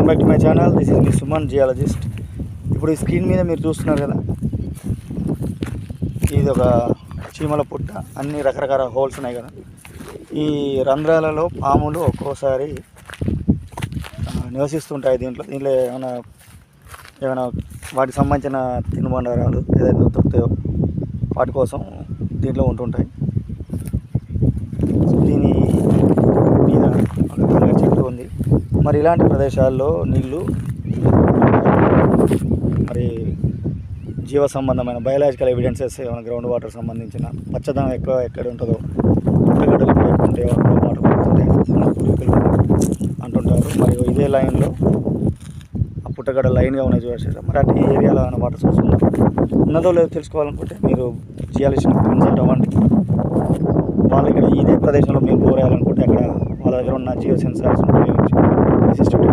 Welcome back to my channel. This is me Suman geologist ఇప్పుడు ఈ screen మీద మీరు చూస్తున్నారు కదా ఇది ఒక చీమల పుట్ట అన్ని రకరకాల హోల్స్ ఉన్నాయి కదా. ఈ రంధ్రాలలో పాములు ఒక్కోసారి నివసిస్తుంటాయి దీంట్లో. దీంట్లో ఏమైనా ఏమైనా వాటికి సంబంధించిన తినుబండారాలు ఏదైతే దొరుకుతాయో వాటి కోసం దీంట్లో ఉంటుంటాయి దీని మీద ఒక కనగ చెట్టు ఉంది మరి ఇలాంటి ప్రదేశాల్లో నీళ్ళు మరి జీవ సంబంధమైన బయలాజికల్ ఎవిడెన్సెస్ ఏమైనా గ్రౌండ్ వాటర్ సంబంధించిన పచ్చదనం ఎక్కువ ఎక్కడ ఉంటుందో పుట్టగడ్డలు ఎక్కడ వాటర్ పడుతుంటే పూర్వీకులు అంటుంటారు. మరియు ఇదే లైన్లో ఆ పుట్టగడ్డ లైన్గా ఉన్నాయి చూసారా మరి అటు ఈ ఏరియాలో ఏమైనా వాటర్ సోర్స్ ఉందా? ఉన్నదో లేదో తెలుసుకోవాలనుకుంటే మీరు జియాలజిస్ట్ కన్సల్ట్ అవ్వండి. వాళ్ళు ఇక్కడ ఇదే ప్రదేశంలో మీరు బోర్ వేయాలనుకుంటే అక్కడ వాళ్ళ దగ్గర ఉన్న జియో సెన్సార్స్ ఉపయోగించి సిస్టమ్